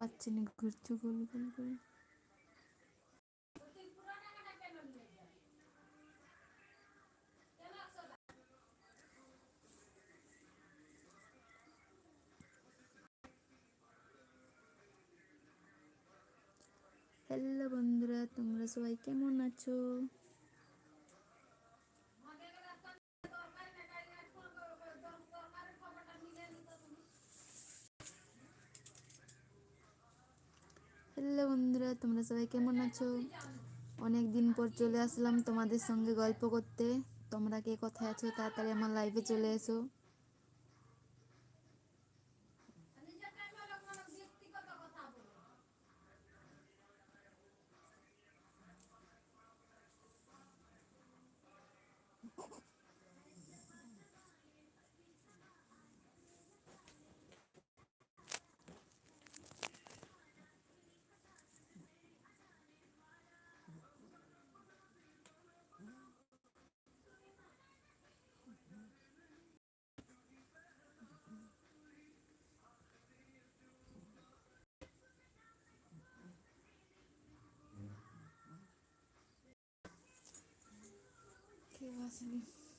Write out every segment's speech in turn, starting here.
পাচ্ছি না ঘুরছে গোল গোল করে? হ্যালো বন্ধুরা তোমরা সবাই কেমন আছো? হ্যালো বন্ধুরা, তোমরা সবাই কেমন আছো? অনেক দিন পর চলে আসলাম তোমাদের সঙ্গে গল্প করতে। তোমরা কে কোথায় আছো? তাড়াতাড়ি আমার লাইভে চলে এসো। 对不起。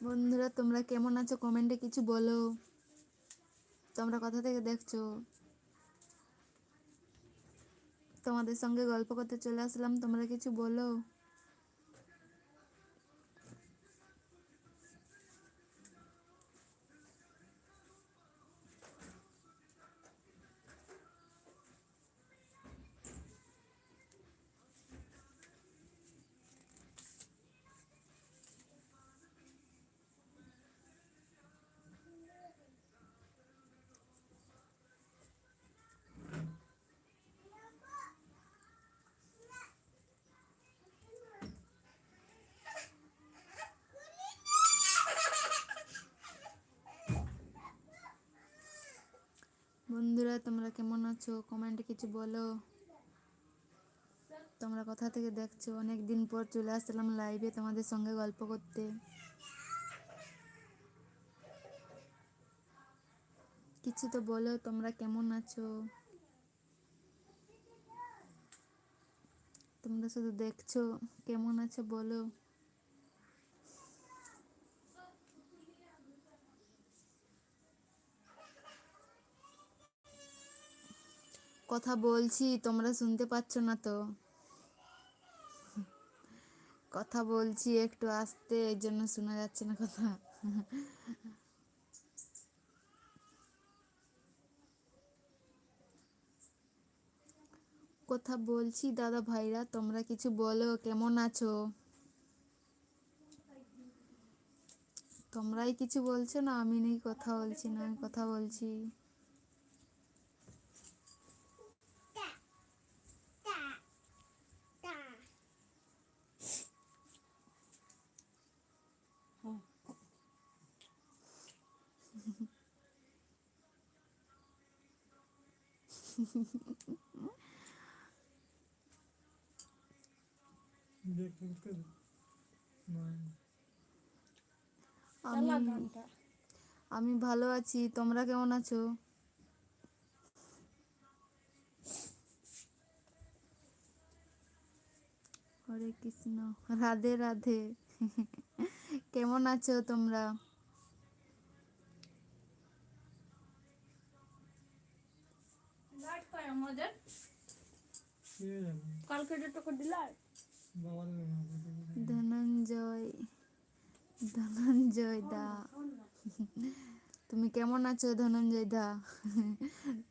বন্ধুরা, তোমরা কেমন আছো? কমেন্টে কিছু বলো। তোমরা কোথা থেকে দেখছ? তোমাদের সঙ্গে গল্প করতে চলে আসলাম, তোমরা কিছু বলো। বন্ধুরা, তোমরা কেমন আছো? কমেন্টে কিছু বলো। তোমরা কোথা থেকে দেখছ? অনেক দিন পর চলে আসলাম লাইভে তোমাদের সঙ্গে গল্প করতে। কিছু তো বলো, তোমরা কেমন আছো? তোমরা শুধু দেখছ, কেমন আছো বলো। কথা বলছি, তোমরা শুনতে পাচ্ছ না তো? কথা বলছি একটু আস্তে এর জন্য শোনা যাচ্ছে না কথা। কথা বলছি, দাদা ভাইরা, তোমরা কিছু বলো, কেমন আছো? তোমরাই কিছু বলছো না, আমি নেই, কথা বলছি না, আমি কথা বলছি। আমি আমি ভালো আছি তোমরা কেমন আছো? হরে কৃষ্ণ রাধে রাধে। কেমন আছো তোমরা? ধনঞ্জয় ধনঞ্জয় দা। তুমি কেমন আছো ধনঞ্জয় দা?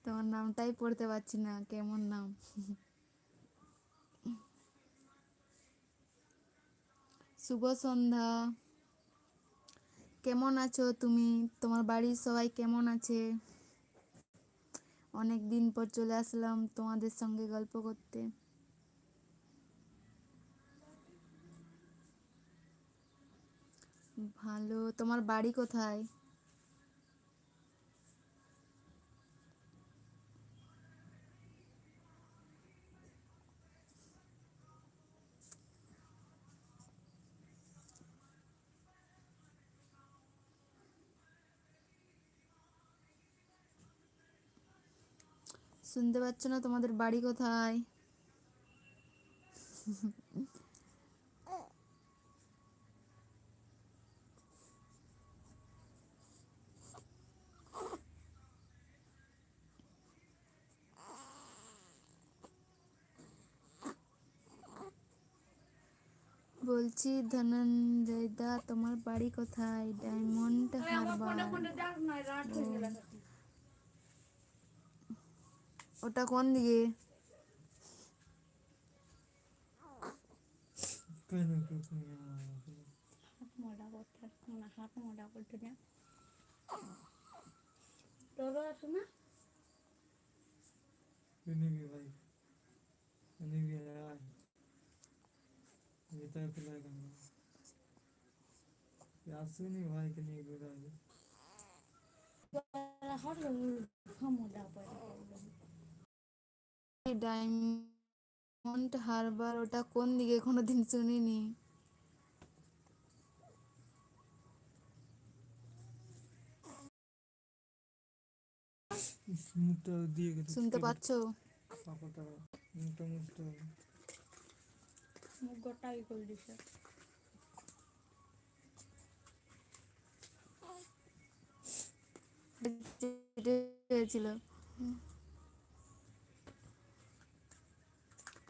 তোমার নামটাই পড়তে পারছি না, কেমন নাম? শুভ সন্ধ্যা। কেমন আছো তুমি? তোমার বাড়ির সবাই কেমন আছে? অনেক দিন পর চলে আসলাম তোমাদের সঙ্গে গল্প করতে। ভালো তোমার বাড়ি কোথায়? শুনতে পাচ্ছ না তোমাদের বাড়ি কোথায়? বলছি ধনঞ্জয় দা তোমার বাড়ি কোথায়? ডায়মন্ড হারবার। ওটা কোন দিকে মোটা করতে না হাত ডায়মন্ড হারবার ওটা কোন দিকে? কোনোদিন শুনিনি। মুখটা শুনতে পাচ্ছো? পাপাটা মুখটা মুছতে হবে মুখ গোটাই করে দিছে। হয়েছিল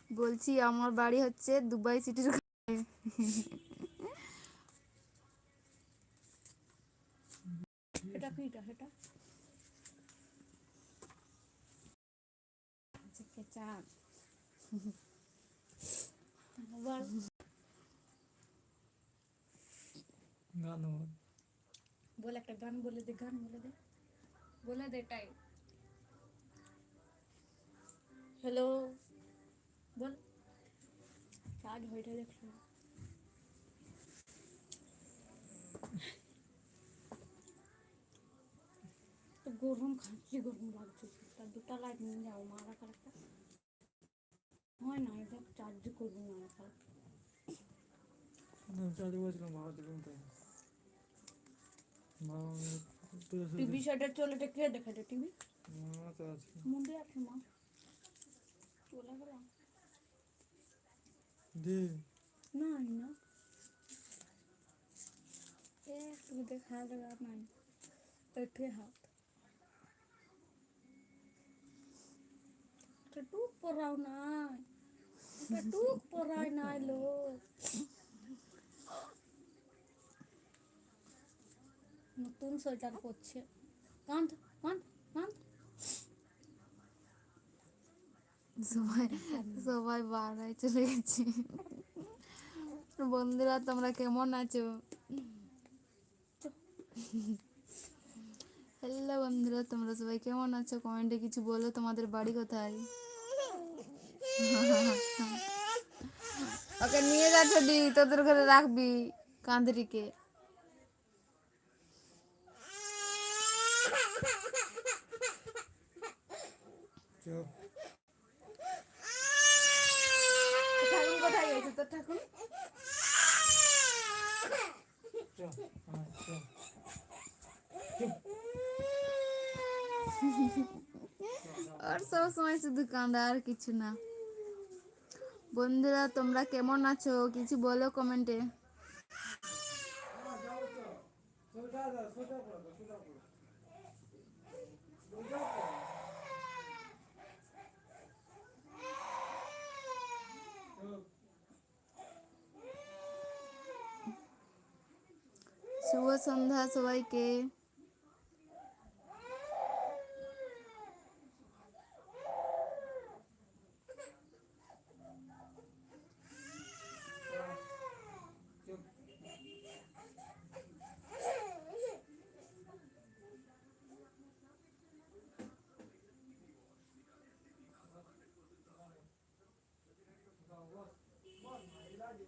বলছি আমার বাড়ি হচ্ছে দুবাই সিটির। এটা কি এটা এটা? বল গান বল। বল একটা গান বলে দে গান বলে দে। বলে দে টাই হ্যালো বল চার্জ হইটা দেখছ তো গরম খাচ্ছি গরম লাগছে তার দুটা লাইট নিয়ে যাও মারা কারেক্টটা হয় না এটা চার্জ করব না এখন না, চালু করেছিলাম বাবা দিলাম তাই বাবা তোর সাথে টিভি সেটে চলে এটা কে দেখাতে টিভি মা তো আছে মুন্ডে আছে মা চলে গেলাম দে না না এ তুই দেখা लगा নাই बैठे हाथ টুক পরাও নাই টুক পরাই নাই লো নতুন সোয়েটার পরছে কান্ত কান্ত কান্ত সবাই সবাই বাড়ায় চলে গেছে। বন্ধুরা তোমরা কেমন আছো? হ্যালো বন্ধুরা তোমরা সবাই কেমন আছো? কমেন্টে কিছু বলো তোমাদের বাড়ি কোথায়? ওকে নিয়ে যাচ্ছ দি তোদের ঘরে রাখবি কাঁদরিকে। চুপ। হ্যাঁ চল আর সব সময় শুধু কাঁদা আর কিছু না। বন্ধুরা তোমরা কেমন আছো? কিছু বলো কমেন্টে। শুভ সন্ধ্যা সবাইকে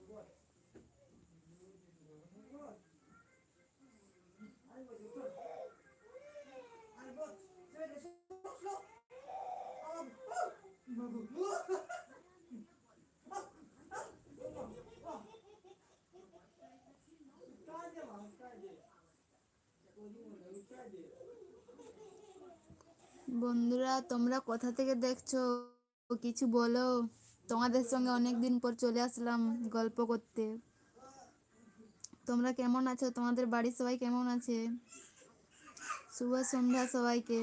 চুপ বন্ধুরা, তোমরা কোথা থেকে দেখছ? কিছু বলো। তোমাদের সঙ্গে অনেক দিন পর চলে আসলাম গল্প করতে। তোমরা কেমন আছো? তোমাদের বাড়ির সবাই কেমন আছে? শুভ সন্ধ্যা সবাইকে।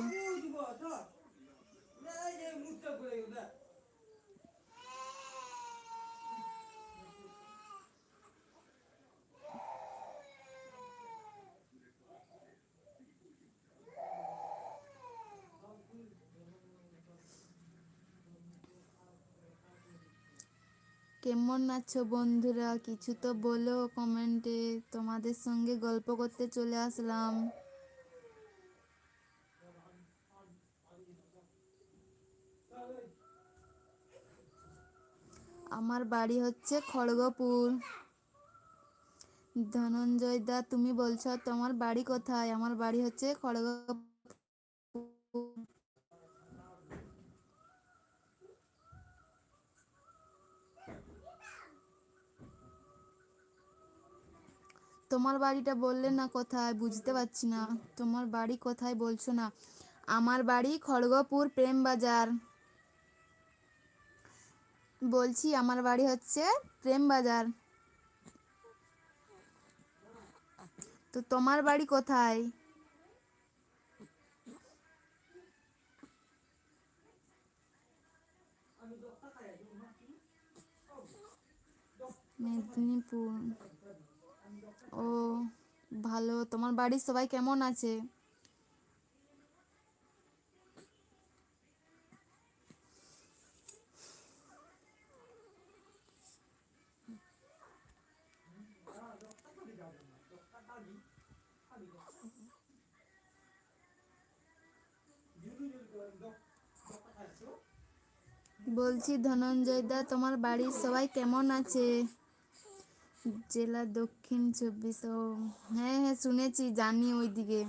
কেমন আছো বন্ধুরা? কিছু তো বলো কমেন্টে। তোমাদের সঙ্গে গল্প করতে চলে আসলাম। আমার বাড়ি হচ্ছে খড়গপুর। ধনঞ্জয় দা, তুমি বলছো তোমার বাড়ি কোথায়? আমার বাড়ি হচ্ছে খড়গপুর। তোমার বাড়িটা বললে না কোথায় বুঝতে পারছি না। তোমার বাড়ি কোথায় বলছো না। আমার বাড়ি খড়গপুর প্রেম বাজার। বলছি আমার বাড়ি হচ্ছে প্রেম বাজার। তো তোমার বাড়ি কোথায়? মেদিনীপুর। ও, ভালো। তোমার বাড়ির সবাই কেমন আছে? বলছি ধনঞ্জয় দা, তোমার বাড়ির সবাই কেমন আছে? জেলা দক্ষিণ চব্বিশ ও হ্যাঁ হ্যাঁ শুনেছি, জানি ওইদিকে।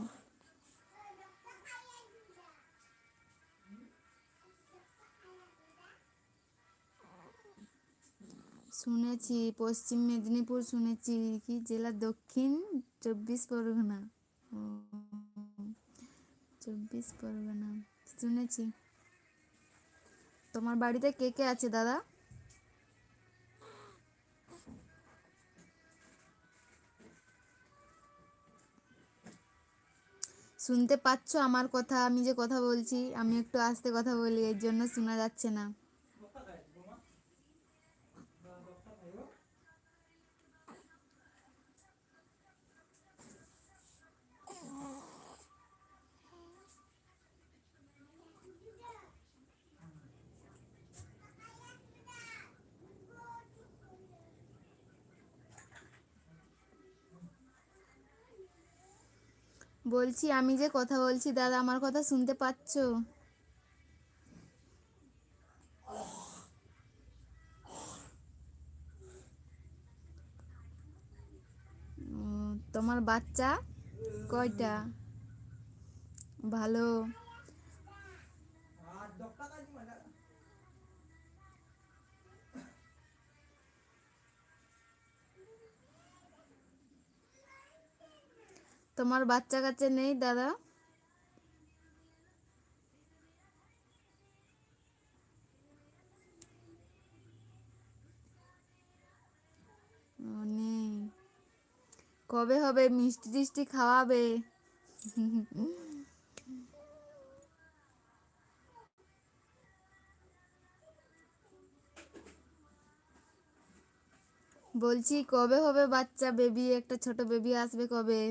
শুনেছি, পশ্চিম মেদিনীপুর শুনেছি কি জেলা দক্ষিণ চব্বিশ পরগনা। চব্বিশ পরগনা, শুনেছি। তোমার বাড়িতে কে কে আছে, দাদা? শুনতে পাচ্ছ আমার কথা? আমি যে কথা বলছি, আমি একটু আস্তে কথা বলি, এর জন্য শোনা যাচ্ছে না। বলছি আমি যে কথা বলছি দাদা আমার কথা শুনতে পাচ্ছ? তোমার বাচ্চা কয়টা? ভালো। তোমার বাচ্চা কাচ্চা নেই, দাদা? কবে হবে? মিষ্টি টিষ্টি খাওয়াবে? বলছি, কবে হবে বাচ্চা বেবি? একটা ছোট বেবি আসবে কবে?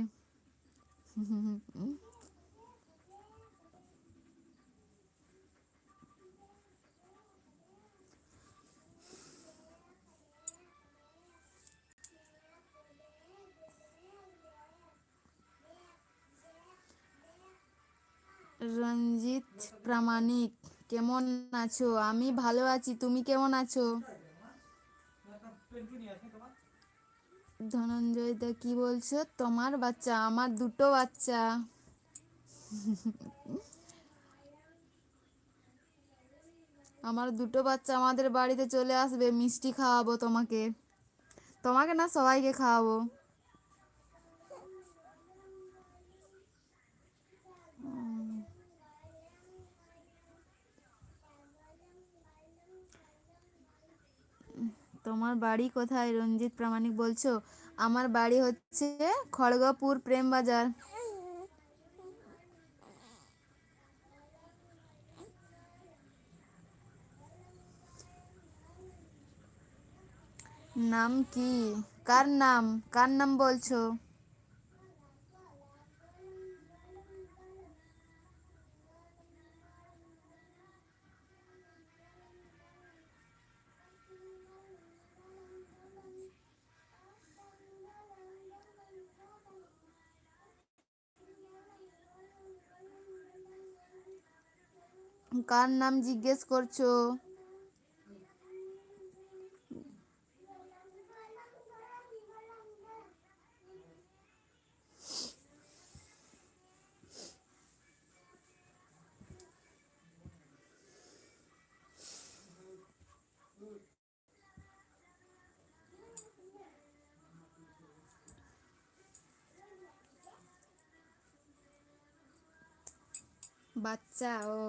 রঞ্জিত প্রামাণিক কেমন আছো? আমি ভালো আছি তুমি কেমন আছো? ধনঞ্জয় দা কি বলছো? তোমার বাচ্চা, আমার দুটো বাচ্চা। আমার দুটো বাচ্চা আমাদের বাড়িতে চলে আসবে, মিষ্টি খাওয়াবো তোমাকে। তোমাকে না সবাইকে খাওয়াবো। তোমার বাড়ি কোথায়? রঞ্জিত প্রামাণিক বলছো, আমার বাড়ি হচ্ছে খড়গপুর প্রেম বাজার। নাম কি? কার নাম? কার নাম বলছো? কার নাম জিজ্ঞেস করছ? বাচ্চা ও।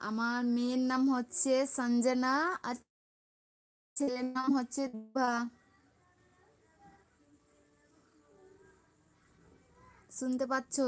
আমার মেয়ের নাম হচ্ছে সঞ্জনা আর ছেলের নাম হচ্ছে দুভা শুনতে পাচ্ছো?